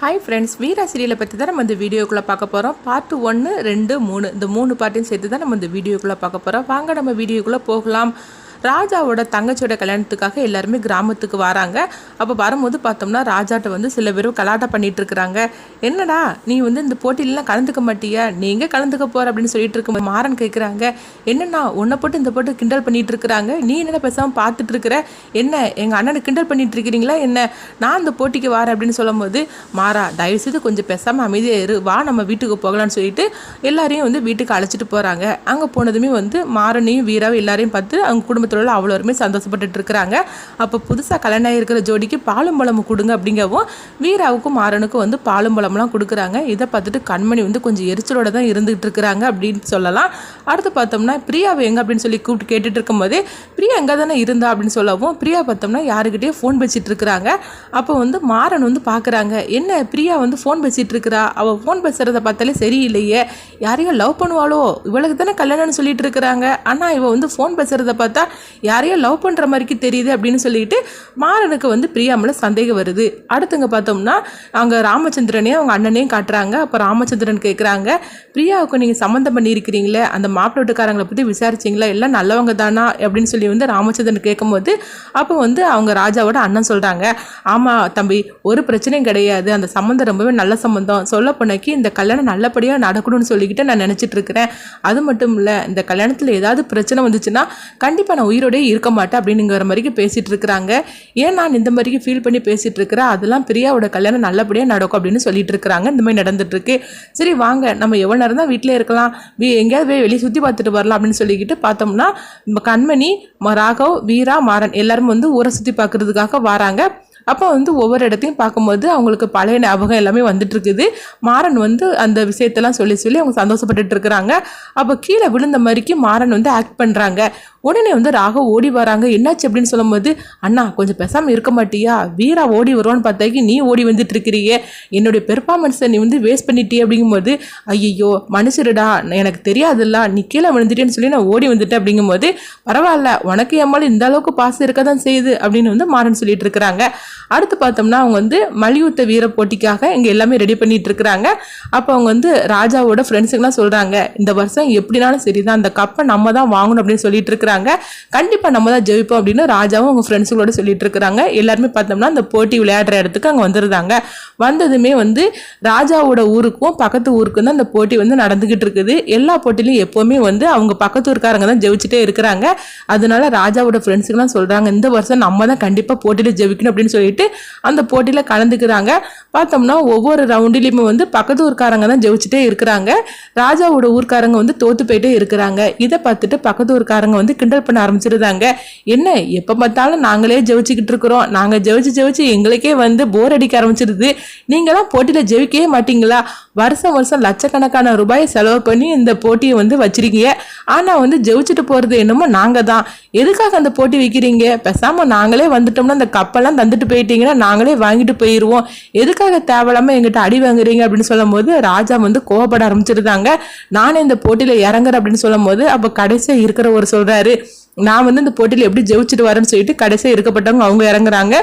Hi friends வீரா சீரியலை பற்றி தான் நம்ம இந்த வீடியோக்குள்ளே பார்க்க போகிறோம் பார்ட் ஒன்று ரெண்டு மூணு. இந்த மூணு பார்ட்டையும் சேர்த்து தான் நம்ம இந்த வீடியோக்குள்ளே பார்க்க போகிறோம் வாங்க நம்ம வீடியோக்குள்ளே போகலாம். ராஜாவோட தங்கச்சியோட கல்யாணத்துக்காக எல்லாருமே கிராமத்துக்கு வராங்க. அப்போ வரும்போது பார்த்தோம்னா ராஜாட்ட வந்து சில பேரும் கலாட்டம் பண்ணிட்டு இருக்கிறாங்க. என்னடா நீ வந்து இந்த போட்டியிலலாம் கலந்துக்க மாட்டியா? நீங்க கலந்துக்க போற அப்படின்னு சொல்லிட்டு இருக்க மாறன் கேட்குறாங்க என்னண்ணா உன்னை போட்டு இந்த போட்டு கிண்டல் பண்ணிட்டு இருக்கிறாங்க? நீ என்ன பேசாமல் பார்த்துட்டு இருக்கிற? என்ன எங்கள் அண்ணனை கிண்டல் பண்ணிட்டு இருக்கிறீங்களா என்ன? நான் இந்த போட்டிக்கு வரேன் அப்படின்னு சொல்லும்போது மாறா தயவு செய்து கொஞ்சம் பேசாமல் அமைதியாக இரு. வா நம்ம வீட்டுக்கு போகலான்னு சொல்லிட்டு எல்லாரையும் வந்து வீட்டுக்கு அழைச்சிட்டு போகிறாங்க அங்கே போனதுமே வந்து மாறனையும் வீராவும் எல்லாரையும் பார்த்து அவங்க குடும்பத்தோட அவ்வளோருமே சந்தோஷப்பட்டுட்டு இருக்கிறாங்க அப்போ புதுசாக கல்யாணம் இருக்கிற ஜோடிக்கு பாலும் பழமும் கொடுங்க அப்படிங்கவும் வீராவுக்கும் மாறனுக்கும் வந்து பாலும் பழம்லாம் கொடுக்குறாங்க. இதை பார்த்துட்டு கண்மணி வந்து கொஞ்சம் எரிச்சலோட தான் இருந்துகிட்டு இருக்கிறாங்க அப்படின்னு சொல்லலாம். அடுத்து பார்த்தோம்னா பிரியாவை எங்கே அப்படின்னு சொல்லி கூப்பிட்டு கேட்டுட்டு இருக்கும்போதே பிரியா எங்கே தானே இருந்தா? அப்படின்னு சொல்லவும் பிரியா பார்த்தோம்னா யாருக்கிட்டே ஃபோன் பேசிகிட்டு இருக்கிறாங்க அப்போ வந்து மாறன் வந்து பார்க்குறாங்க என்ன பிரியா வந்து ஃபோன் பேசிகிட்டு இருக்கிறா அவள் ஃபோன் பேசுகிறத பார்த்தாலே சரியில்லையே. யாரையும் லவ் பண்ணுவாளோ? இவளுக்கு தானே கல்யாணம்னு சொல்லிட்டு இருக்கிறாங்க ஆனால் இவள் வந்து ஃபோன் பேசுகிறத பார்த்தா யாரையோ லவ் பண்ணுற மாதிரிக்கு தெரியுது அப்படின்னு சொல்லிட்டு மாறனுக்கு வந்து பிரியா மேலே சந்தேகம் வருது. அடுத்துங்க பார்த்தோம்னா அங்கே ராமச்சந்திரனையும் அவங்க அண்ணனையும் காட்டுறாங்க. அப்போ ராமச்சந்திரன் கேட்குறாங்க பிரியாவுக்கு நீங்கள் சம்மந்தம் பண்ணியிருக்கிறீங்களே அந்த மாப்பிள்ளை வீட்டுக்காரங்களை பற்றி விசாரிச்சிங்களா? எல்லாம் நல்லவங்க தானா? அப்படின்னு சொல்லி வந்து ராமச்சந்திரன் கேட்கும்போது அப்போ வந்து அவங்க ராஜாவோட அண்ணன் சொல்கிறாங்க ஆமாம் தம்பி ஒரு பிரச்சனையும் கிடையாது. அந்த சம்மந்தம் ரொம்பவே நல்ல சம்மந்தம். சொல்ல போனக்கு இந்த கல்யாணம் நல்லபடியாக நடக்கணும்னு சொல்லிக்கிட்டு நான் நினச்சிட்டு இருக்கிறேன். அது மட்டும் இல்லை இந்த கல்யாணத்தில் ஏதாவது பிரச்சனை வந்துச்சுன்னா கண்டிப்பாக நான் உயிரோடே இருக்க மாட்டேன் அப்படிங்கிற மாதிரிக்கு பேசிகிட்டு இருக்கிறாங்க. ஏன் நான் இந்த மாதிரிக்கு ஃபீல் பண்ணி பேசிகிட்டு இருக்கிறேன்? அதெல்லாம் பிரியாவோட கல்யாணம் நல்லபடியாக நடக்கும் அப்படின்னு சொல்லிட்டு இருக்கிறாங்க. இந்த மாதிரி நடந்துட்டுருக்கு சரி வாங்க. நம்ம எவ்வளோ நேரம் தான் வீட்டிலே இருக்கலாம். வீ எங்கேயாவது போய் வெளியே சுற்றி பார்த்துட்டு வரலாம் அப்படின்னு சொல்லிக்கிட்டு பார்த்தோம்னா கண்மணி ராகவ் வீரா மாறன் எல்லாரும் வந்து ஊரை சுற்றி பார்க்கறதுக்காக வராங்க. அப்போ வந்து ஒவ்வொரு இடத்தையும் பார்க்கும்போது அவங்களுக்கு பழைய ஞாபகம் எல்லாமே வந்துட்டு இருக்குது. மாறன் வந்து அந்த விஷயத்தெல்லாம் சொல்லி சொல்லி அவங்க சந்தோஷப்பட்டுட்டு இருக்கிறாங்க. அப்போ கீழே விழுந்த மாதிரிக்கு மாறன் வந்து ஆக்ட் பண்ணுறாங்க உடனே வந்து ராகவ் ஓடி வராங்க. என்னாச்சு அப்படின்னு சொல்லும்போது அண்ணா கொஞ்சம் பேசாமல் இருக்க மாட்டியா? வீரா ஓடி வருவான்னு பார்த்தாக்கி நீ ஓடி வந்துட்டு இருக்கிறியே என்னுடைய பெர்ஃபார்மன்ஸை நீ வந்து வேஸ்ட் பண்ணிட்டியே. அப்படிங்கும்போது ஐயோ மனுஷருடா எனக்கு தெரியாதுல்ல. நீ கீழே விழுந்துட்டேன்னு சொல்லி நான் ஓடி வந்துட்டேன். அப்படிங்கும்போது பரவாயில்ல. உனக்கு என் இந்த அளவுக்கு பாசம் இருக்க தான் செய்யுது. அப்படின்னு வந்து மாறன் சொல்லிட்டு இருக்கிறாங்க. அடுத்து பார்த்தோம்னா அவங்க வந்து மல்யுத்த வீர போட்டிக்காக இங்கே எல்லாமே ரெடி பண்ணிட்டு இருக்கிறாங்க. அப்போ அவங்க வந்து ராஜாவோட ஃப்ரெண்ட்ஸுங்கெல்லாம் சொல்கிறாங்க இந்த வருஷம் எப்படினாலும் சரி தான் அந்த கப்பை நம்ம தான் வாங்கணும் அப்படின்னு சொல்லிட்டு இருக்கிறாங்க. கண்டிப்பாக நம்ம தான் ஜெயிப்போம் அப்படின்னு ராஜாவும் அவங்க ஃப்ரெண்ட்ஸுங்களோட சொல்லிட்டு இருக்கிறாங்க. எல்லாருமே பார்த்தோம்னா அந்த போட்டி விளையாடுற இடத்துக்கு அங்கே வந்துருந்தாங்க. வந்ததுமே வந்து ராஜாவோட ஊருக்கும் பக்கத்து ஊருக்கும் தான் அந்த போட்டி வந்து நடந்துகிட்டு இருக்குது. எல்லா போட்டிலையும் எப்போவுமே வந்து அவங்க பக்கத்து ஊருக்காரங்க தான் ஜெயிச்சுட்டே இருக்கிறாங்க. அதனால ராஜாவோட ஃப்ரெண்ட்ஸுக்கெல்லாம் சொல்கிறாங்க இந்த வருஷம் நம்ம தான் கண்டிப்பாக போட்டியில் ஜெயிக்கணும் அப்படின்னு சொல்லிட்டு அந்த போட்டியில் கலந்துக்கிறாங்க. பார்த்தோம்னா ஒவ்வொரு ரவுண்டிலையுமே வந்து பக்கத்து ஊருக்காரங்க தான் ஜெயிச்சுட்டே இருக்கிறாங்க. ராஜாவோட ஊர்க்காரங்க வந்து தோத்து போயிட்டே இருக்கிறாங்க. இதை பார்த்துட்டு பக்கத்து ஊர்க்காரங்க வந்து கிண்டல் பண்ண ஆரம்பிச்சிருந்தாங்க. என்ன எப்போ பார்த்தாலும் நாங்களே ஜெயிச்சுக்கிட்டு இருக்கிறோம். நாங்கள் ஜெயிச்சு ஜெயிச்சு எங்களுக்கே வந்து போர் அடிக்க ஆரம்பிச்சிருது. நீங்களாம் போட்டியில் ஜெயிக்கவே மாட்டீங்களா? வருஷம் வருஷம் லட்சக்கணக்கான ரூபாய் செலவு பண்ணி இந்த போட்டியை வந்து வச்சிருக்கீங்க. ஆனால் வந்து ஜெயிச்சுட்டு போகிறது என்னமோ நாங்கள் தான். எதுக்காக அந்த போட்டி வைக்கிறீங்க? பேசாமல் நாங்களே வந்துட்டோம்னா அந்த கப்பெல்லாம் தந்துட்டு போயிட்டீங்கன்னா நாங்களே வாங்கிட்டு போயிடுவோம் எதுக்காக தேவையில்லாமல் எங்கிட்ட அடி வாங்குறீங்க அப்படின்னு சொல்லும்போது ராஜா வந்து கோவப்பட ஆரம்பிச்சிருந்தாங்க. நானே இந்த போட்டியில் இறங்குறேன் அப்படின்னு சொல்லும்போது அப்போ கடைசியாக இருக்கிற ஒரு சொல்கிறாரு நான் வந்து இந்த போட்டியில் எப்படி ஜெயிச்சுட்டு வரேன்னு சொல்லிட்டு கடைசியாக இருக்கப்பட்டவங்க அவங்க இறங்குறாங்க.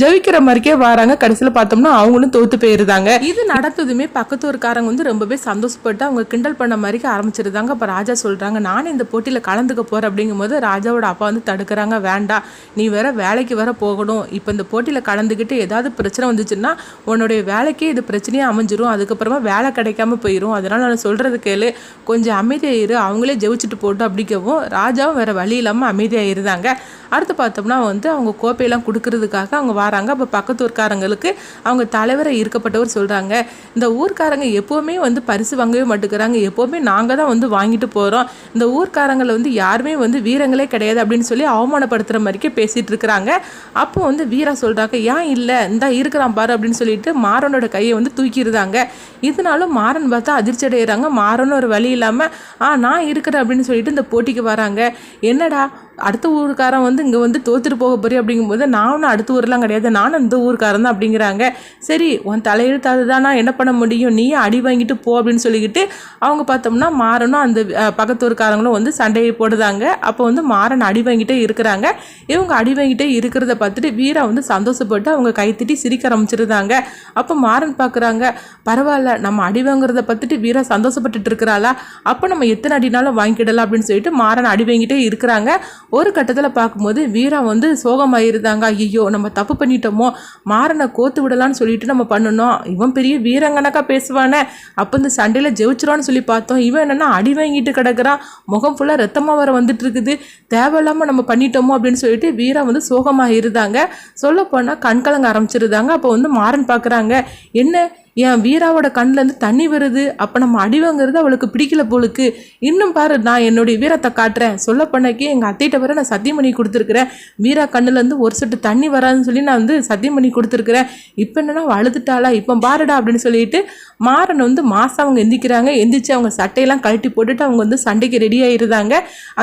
ஜெயிக்கிற மாதிரிக்கே வராங்க. கடைசியில் பார்த்தோம்னா அவங்களும் தோத்து போயிருந்தாங்க. இது நடந்ததுமே பக்கத்து ஊருக்காரங்க வந்து ரொம்பவே சந்தோஷப்பட்டு அவங்க கிண்டல் பண்ண மாதிரிக்கு ஆரம்பிச்சிருந்தாங்க. அப்போ ராஜா சொல்கிறாங்க நானே இந்த போட்டியில் கலந்துக்க போகிறேன் அப்படிங்கும்போது ராஜாவோட அப்பா வந்து தடுக்கிறாங்க வேண்டாம். நீ வேற வேலைக்கு வேற போகணும். இப்போ இந்த போட்டியில் கலந்துக்கிட்டு ஏதாவது பிரச்சனை வந்துச்சுன்னா உன்னுடைய வேலைக்கே இது பிரச்சனையாக அமைஞ்சிரும். அதுக்கப்புறமா வேலை கிடைக்காம போயிடும் அதனால் நான் சொல்கிறது கேளு. கொஞ்சம் அமைதியாக இரு. அவங்களே ஜெயிச்சுட்டு போட்டு அப்படிக்கவும் ராஜாவும் வேற வழி இல்லாமல் அமைதியாக இருந்தாங்க. அடுத்து பார்த்தோம்னா வந்து அவங்க கோப்பையெல்லாம் கொடுக்கறதுக்காக அவங்க வராங்க. அப்போ பக்கத்து ஊர்க்காரங்களுக்கு அவங்க தலைவரை இருக்கப்பட்டவர் சொல்கிறாங்க இந்த ஊர்க்காரங்க எப்போவுமே வந்து பரிசு வாங்கவே மாட்டேங்கிறாங்க. எப்போவுமே நாங்கள் தான் வந்து வாங்கிட்டு போகிறோம் இந்த ஊர்க்காரங்களை வந்து யாருமே வந்து வீரங்களே கிடையாது அப்படின்னு சொல்லி அவமானப்படுத்துகிற மாதிரிக்கே பேசிகிட்டு இருக்கிறாங்க. அப்போ வந்து வீரா சொல்கிறாங்க ஏன் இல்லை? இந்தா இருக்கிறான் பாரு அப்படின்னு சொல்லிட்டு மாறனோட கையை வந்து தூக்கிடுறாங்க. இதனாலும் மாறன் பார்த்தா அதிர்ச்சி அடைகிறாங்க மாறனும் ஒரு வழி இல்லாமல் ஆ நான் இருக்கிறேன் அப்படின்னு சொல்லிட்டு இந்த போட்டிக்கு வராங்க. என்னடா Hola. அடுத்த ஊருக்காரன் வந்து இங்கே வந்து தோத்துட்டு போக போறே அப்படிங்கும்போது நானும் அடுத்த ஊர்லாம் கிடையாது. நானும் இந்த ஊருக்காரன் தான் அப்படிங்கிறாங்க. சரி உன் தலையெழுத்தாது தான் நான் என்ன பண்ண முடியும்? நீயே அடி வாங்கிட்டு போ அப்படின்னு சொல்லிக்கிட்டு அவங்க பார்த்தோம்னா மாறனும். அந்த பக்கத்து ஊருக்காரங்களும் வந்து சண்டையை போடுதாங்க அப்போ வந்து மாறன் அடி வாங்கிட்டே இருக்கிறாங்க. இவங்க அடி வாங்கிட்டே இருக்கிறத பார்த்துட்டு வீரா வந்து சந்தோஷப்பட்டு அவங்க கைத்திட்டி சிரிக்க ஆரம்பிச்சிருந்தாங்க. அப்போ மாறன் பார்க்குறாங்க பரவாயில்ல நம்ம அடி வாங்குறத பார்த்துட்டு வீரா சந்தோஷப்பட்டுட்டு இருக்கிறாளா? அப்போ நம்ம எத்தனை அடினாலும் வாங்கிடலாம் அப்படின்னு சொல்லிட்டு மாறன் அடி வாங்கிட்டே இருக்கிறாங்க. ஒரு கட்டத்தில் பார்க்கும்போது வீரா வந்து சோகமாயிருந்தாங்க. ஐயோ நம்ம தப்பு பண்ணிட்டோமோ? மாறனை கோத்து விடலான்னு சொல்லிட்டு நம்ம பண்ணணும். இவன் பெரிய வீரங்கனக்கா பேசுவானே. அப்போ இந்த சண்டையில் ஜெயிச்சிருவான்னு சொல்லி பார்த்தோம். இவன் என்னென்னா அடி வாங்கிட்டு கிடக்குறான். முகம் ஃபுல்லாக ரத்தமாக வர வந்துட்டு இருக்குது தேவையில்லாமல் நம்ம பண்ணிட்டோமோ அப்படின்னு சொல்லிட்டு வீரா வந்து சோகமாக இருந்தாங்க சொல்ல போனால் கண்கலங்க ஆரம்பிச்சிருந்தாங்க. அப்போ வந்து மாறன் பார்க்குறாங்க என்ன? என் வீராவோட கண்ணுலேருந்து தண்ணி வருது? அப்போ நம்ம அடிவங்கிறது அவளுக்கு பிடிக்கல போலுக்கு. இன்னும் பாரு நான் என்னுடைய வீரத்தை காட்டுறேன். சொல்ல பண்ணக்கே எங்கள் அத்தைகிட்ட வர நான் சத்தியம் பண்ணி கொடுத்துருக்குறேன். வீரா கண்ணுலேருந்து ஒரு சொட்டு தண்ணி வராதுன்னு சொல்லி நான் வந்து சத்தியம் பண்ணி கொடுத்துருக்குறேன். இப்போ என்னென்னா அழுதுட்டாளா? இப்போ பாருடா அப்படின்னு சொல்லிட்டு மாறன் வந்து மாதம் அவங்க எந்திக்கிறாங்க. எந்திரிச்சு அவங்க சட்டையெல்லாம் கழட்டி போட்டுட்டு அவங்க வந்து சண்டைக்கு ரெடி ஆகிருந்தாங்க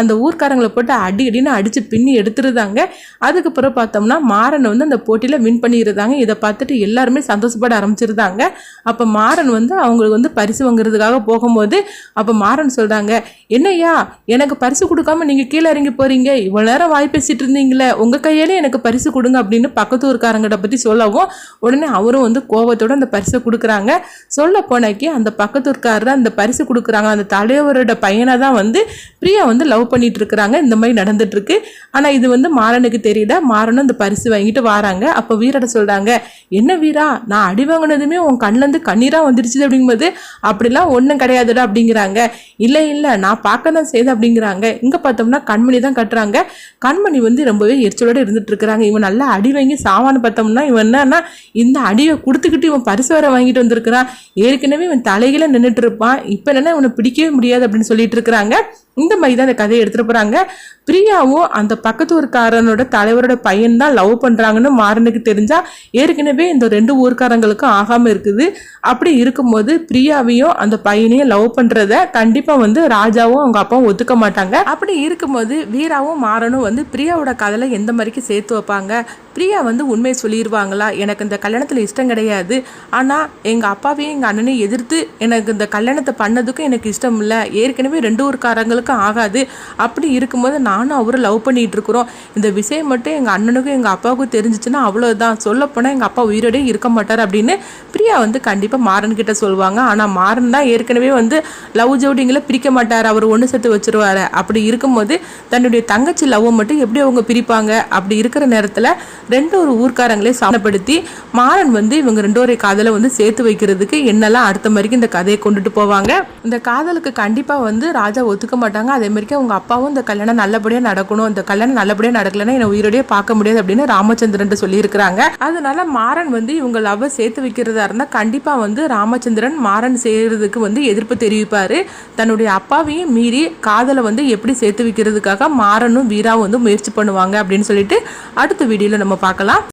அந்த ஊர்க்காரங்களை போட்டு அடி அடின்னு அடித்து பின்னி எடுத்துருந்தாங்க. அதுக்கப்புறம் பார்த்தோம்னா மாறனை வந்து அந்த போட்டியில் வின் பண்ணியிருந்தாங்க. இதை பார்த்துட்டு எல்லாருமே சந்தோஷப்பட ஆரம்பிச்சிருந்தாங்க. அப்போ மாறன் வந்து அவங்களுக்கு வந்து பரிசு வாங்குறதுக்காக போகும்போது அப்போ மாறன் சொல்கிறாங்க என்னய்யா எனக்கு பரிசு கொடுக்காம நீங்கள் கீழே இறங்கி போகிறீங்க இவ்வளோ நேரம் வாய் பேசிட்டு இருந்தீங்களே. உங்கள் கையாலே எனக்கு பரிசு கொடுங்க அப்படின்னு பக்கத்து ஊருக்காரங்கிட்ட பற்றி சொல்லவும் உடனே அவரும் வந்து கோவத்தோட அந்த பரிசை கொடுக்குறாங்க. சொல்ல போனாக்கி அந்த பக்கத்து ஊருக்காரர் அந்த பரிசு கொடுக்குறாங்க. அந்த தலைவரோட பையனை தான் வந்து பிரியா வந்து லவ் பண்ணிட்டு இருக்கிறாங்க. இந்த மாதிரி நடந்துட்டு இருக்கு. ஆனால் இது வந்து மாறனுக்கு தெரியல. மாறனும் அந்த பரிசு வாங்கிட்டு வராங்க. அப்போ வீரட சொல்கிறாங்க என்ன வீரா நான் அடி வாங்கினதுமே உன் கண்ணிலேருந்து கண்ணீராக வந்துடுச்சு அப்படிங்கும்போது அப்படிலாம் ஒன்றும் கிடையாதுடா அப்படிங்கிறாங்க. இல்லை இல்லை நான் பார்க்க தான் செய்தேன் அப்படிங்கிறாங்க. இங்கே பார்த்தோம்னா கண்மணி தான் கட்டுறாங்க. கண்மணி வந்து ரொம்பவே எரிச்சலோடு இருந்துட்டு இருக்கிறாங்க. இவன் நல்லா அடி வாங்கி சாமான்னு பார்த்தோம்னா இவன் என்னன்னா இந்த அடியை கொடுத்துக்கிட்டு இவன் பரிசு வர வாங்கிட்டு வந்திருக்கிறான். ஏற்கனவே இவன் தலைகளை நின்றுட்டு இருப்பான். இப்போ என்னன்னா இவனை பிடிக்கவே முடியாது அப்படின்னு சொல்லிட்டு இருக்கிறாங்க. இந்த மாதிரி தான் இந்த கதையை எடுத்துகிட்டு போகிறாங்க பிரியாவும் அந்த பக்கத்து ஊர்க்காரனோட தலைவரோட பையன் தான் லவ் பண்ணுறாங்கன்னு மாறனுக்கு தெரிஞ்சால் ஏற்கனவே இந்த ரெண்டு ஊர்க்காரங்களுக்கும் ஆகாமல் இருக்குது. அப்படி இருக்கும்போது பிரியாவையும் அந்த பையனையும் லவ் பண்ணுறத கண்டிப்பாக வந்து ராஜாவும் அவங்க அப்பாவும் ஒத்துக்க மாட்டாங்க. அப்படி இருக்கும்போது வீராவும் மாறனும் வந்து பிரியாவோட கதையில் எந்த மாதிரிக்கு சேர்த்து வைப்பாங்க? பிரியா வந்து உண்மையை சொல்லிடுவாங்களா எனக்கு இந்த கல்யாணத்தில் இஷ்டம் கிடையாது. ஆனால் எங்கள் அப்பாவையும் எங்கள் அண்ணனையும் எதிர்த்து எனக்கு இந்த கல்யாணத்தை பண்ணதுக்கும் எனக்கு இஷ்டம் இல்லை. ஏற்கனவே ரெண்டு ஊருக்காரங்களுக்கும் ஆகாது. அப்படி இருக்கும்போது நானும் அவரும் லவ் பண்ணிகிட்டு இருக்கிறோம் இந்த விஷயம் மட்டும் எங்கள் அண்ணனுக்கும் எங்கள் அப்பாவுக்கும் தெரிஞ்சிச்சுன்னா அவ்வளோதான் சொல்லப்போனால் எங்கள் அப்பா உயிரோடே இருக்க மாட்டார் அப்படின்னு பிரியா வந்து கண்டிப்பாக மாறன்கிட்ட சொல்லுவாங்க. ஆனால் மாறன் தான் ஏற்கனவே வந்து லவ் ஜோடிங்களை பிரிக்க மாட்டார். அவர் ஒன்று சேர்த்து வச்சிருவாரு. அப்படி இருக்கும்போது தன்னுடைய தங்கச்சி லவ்வை மட்டும் எப்படி அவங்க பிரிப்பாங்க? அப்படி இருக்கிற நேரத்தில் ரெண்டு ஒரு ஊர்க்காரங்களே சாதனப்படுத்தி மாறன் வந்து இவங்க ரெண்டோரை காதலை வந்து சேர்த்து வைக்கிறதுக்கு என்னெல்லாம் அடுத்த மாதிரிக்கு இந்த கதையை கொண்டுட்டு போவாங்க. இந்த காதலுக்கு கண்டிப்பாக வந்து ராஜா ஒத்துக்க மாட்டாங்க. அதே அவங்க அப்பாவும் இந்த கல்யாணம் நல்லபடியாக நடக்கணும். இந்த கல்யாணம் நல்லபடியாக நடக்கலன்னா என்னை உயிரோடய பார்க்க முடியாது அப்படின்னு ராமச்சந்திரன் சொல்லியிருக்கிறாங்க. அதனால மாறன் வந்து இவங்க லவ் சேர்த்து வைக்கிறதா இருந்தால் கண்டிப்பாக வந்து ராமச்சந்திரன் மாறன் செய்கிறதுக்கு வந்து எதிர்ப்பு தெரிவிப்பார். தன்னுடைய அப்பாவையும் மீறி காதலை வந்து எப்படி சேர்த்து வைக்கிறதுக்காக மாறனும் வீராவும் வந்து முயற்சி பண்ணுவாங்க அப்படின்னு சொல்லிட்டு அடுத்த வீடியோவில் நம்ம பார்க்கலாம்.